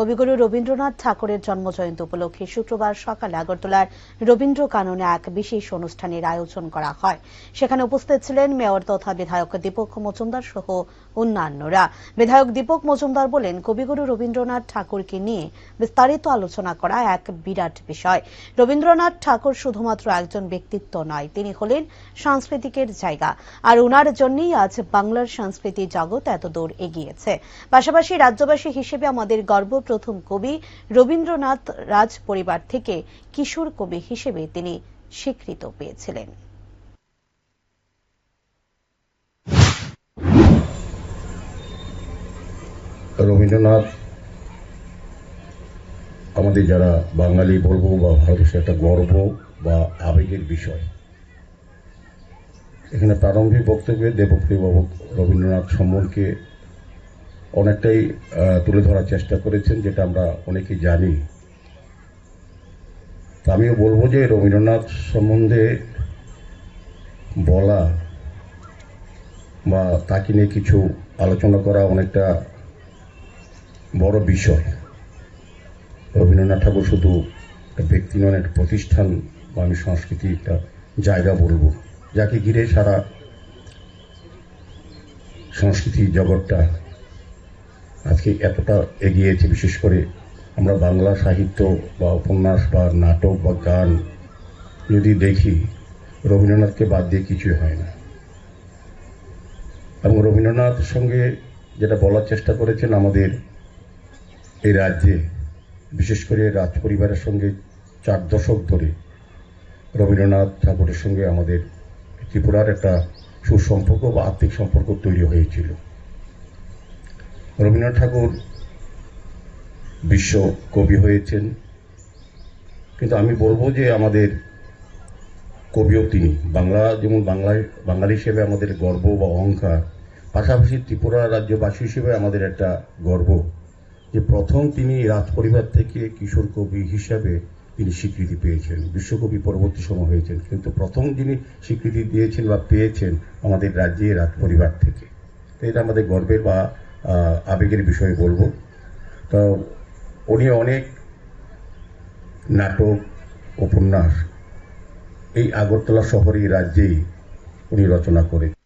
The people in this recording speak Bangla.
কবিগুরু রবীন্দ্রনাথ ঠাকুরের জন্মজয়ন্তী উপলক্ষে শুক্রবার সকালে আগরতলার রবীন্দ্র কাননে এক বিশেষ অনুষ্ঠানের আয়োজন করা হয়। সেখানে উপস্থিত ছিলেন মেয়র তথা বিধায়ক দীপক মজুমদার সহ অন্যান্যরা। বিধায়ক দীপক মজুমদার বলেন, কবিগুরু রবীন্দ্রনাথ ঠাকুরকে নিয়ে বিস্তারিত আলোচনা করা এক বিরাট বিষয়। রবীন্দ্রনাথ ঠাকুর শুধুমাত্র একজন ব্যক্তিত্ব নয়, তিনি হলেন সাংস্কৃতিকের জায়গা। আর ওনার জন্যই আজ বাংলার সংস্কৃতি জগৎ এত দূর এগিয়েছে। পাশাপাশি রাজ্যবাসী হিসেবে আমাদের গর্ব প্রথম কবি রবীন্দ্রনাথ রাজ পরিবার থেকে কিশোর কবি হিসেবে তিনি স্বীকৃত পেয়েছিলেন। রবীন্দ্রনাথ, আমাদের যারা বাঙালি বলব বা ভারতবর্ষের একটা গর্ব বা আবেগের বিষয়, এখানে প্রারম্ভিক বক্তব্যে দেবপ্রিয়বাবু রবীন্দ্রনাথ সম্বন্ধকে অনেকটাই তুলে ধরার চেষ্টা করেছেন, যেটা আমরা অনেকেই জানি। আমিও বলব যে রবীন্দ্রনাথ সম্বন্ধে বলা বা তাকে নিয়ে কিছু আলোচনা করা অনেকটা বড় বিষয়। রবীন্দ্রনাথ ঠাকুর শুধু একটা ব্যক্তি নন, একটা প্রতিষ্ঠান বা আমি সংস্কৃতি একটা জায়গা বলব, যাকে ঘিরে সারা সংস্কৃতি জগৎটা আজকে এতটা এগিয়েছে, বিশেষ করে আমরা বাংলা সাহিত্য বা উপন্যাস বা নাটক বা গান যদি দেখি, রবীন্দ্রনাথকে বাদ দিয়ে কিছুই হয় না। এবং রবীন্দ্রনাথের সঙ্গে যেটা বলার চেষ্টা করেছেন আমাদের এই রাজ্যে, বিশেষ করে রাজ পরিবারের সঙ্গে চার দশক ধরে রবীন্দ্রনাথ ঠাকুরের সঙ্গে আমাদের ত্রিপুরার একটা সুসম্পর্ক বা আর্থিক সম্পর্ক তৈরি হয়েছিল। রবীন্দ্রনাথ ঠাকুর বিশ্ব কবি হয়েছেন। কিন্তু আমি বলব যে আমাদের কবিও তিনি। বাংলা, যেমন বাংলায়, বাঙালি হিসেবে আমাদের গর্ব বা অহংকার, পাশাপাশি ত্রিপুরা রাজ্যবাসী হিসেবে আমাদের একটা গর্ব যে প্রথম তিনি রাজ পরিবার থেকে কিশোর কবি হিসাবে তিনি স্বীকৃতি পেয়েছেন। বিশ্বকবি পরবর্তী সময় হয়েছেন। কিন্তু প্রথম যিনি স্বীকৃতি দিয়েছেন বা পেয়েছেন আমাদের রাজ্যে রাজ পরিবার থেকে। এটা আমাদের গর্বের বা আবেগের বিষয়ে বলব। তো উনি অনেক নাটক, উপন্যাস এই আগরতলা শহরে এই রাজ্যেই উনি রচনা করে